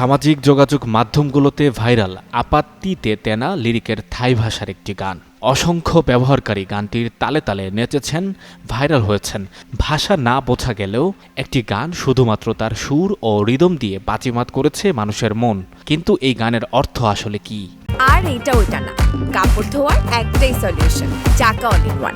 সামাজিক যোগাযোগ মাধ্যমগুলোতে ভাইরাল আপাত্তিতে তেনা লিরিকের থাই ভাষার একটি গান। অসংখ্য ব্যবহারকারী গানটির তালে তালে নেচেছেন, ভাইরাল হয়েছেন। ভাষা না বোঝা গেলেও একটি গান শুধুমাত্র তার সুর ও রিদম দিয়ে বাজিমাত করেছে মানুষের মন। কিন্তু এই গানের অর্থ আসলে কি? আর এটা ওটা না। কাপড় ধোয়ার একটাই সলিউশন চাকা অল ইন ওয়ান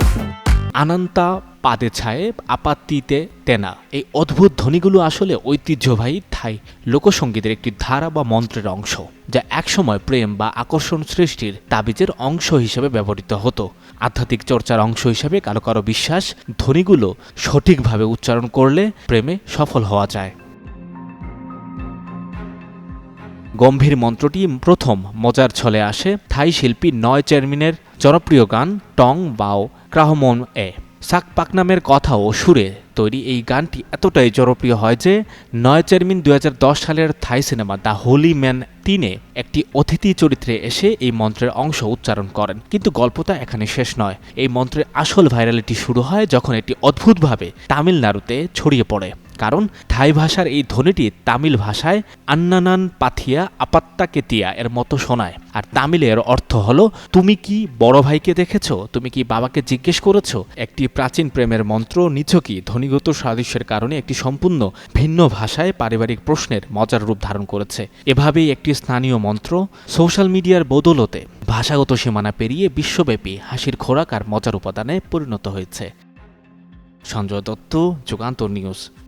আনান্তা পাদে ছায়ে আপাত্তিতে তেনা। এই অদ্ভুত ধ্বনিগুলো আসলে ঐতিহ্যবাহী থাই লোকসঙ্গীতের একটি ধারা বা মন্ত্রের অংশ, যা একসময় প্রেম বা আকর্ষণ সৃষ্টির তাবিজের অংশ হিসেবে ব্যবহৃত হতো। আধ্যাত্মিক চর্চার অংশ হিসেবে কারও কারও বিশ্বাস ধ্বনিগুলো সঠিকভাবে উচ্চারণ করলে প্রেমে সফল হওয়া যায়। গম্ভীর মন্ত্রটি প্রথম মজার ছলে আসে থাই শিল্পী নয় চেয়ারম্যানের জনপ্রিয় গান টং বাও ক্রাহমন এ। সাক পাক নামের কথা ও সুরে তৈরি এই গানটি এতটাই জনপ্রিয় হয় যে নয় চেয়ারমিন দু সালের Thai cinema the holy man তিনে একটি অতিথি চরিত্রে এসে এই মন্ত্রের অংশ উচ্চারণ করেন। কিন্তু গল্পটা এখানে শেষ নয়। এই মন্ত্রের আসল ভাইরালিটি শুরু হয় যখন এটি অদ্ভুতভাবে তামিলনাড়ুতে ছড়িয়ে পড়ে। কারণ থাই ভাষার এই ধ্বনিটি তামিল ভাষায় আন্নানান পাথিয়া আপাত্তা কেতিয়া এর মতো শোনায়। আর তামিলের অর্থ হলো, তুমি কি বড় ভাইকে দেখেছ? তুমি কি বাবাকে জিজ্ঞেস করেছ? একটি প্রাচীন প্রেমের মন্ত্র নিছকই ধ্বনিগত সাদৃশ্যের কারণে একটি সম্পূর্ণ ভিন্ন ভাষায় পারিবারিক প্রশ্নের মজার রূপ ধারণ করেছে। এভাবেই একটি স্থানীয় মন্ত্র সোশ্যাল মিডিয়ার বদৌলতে ভাষাগত সীমানা পেরিয়ে বিশ্বব্যাপী হাসির খোরাক আর মজার উপাদানে পরিণত হয়েছে। সঞ্জয় দত্ত, যুগান্তর নিউজ।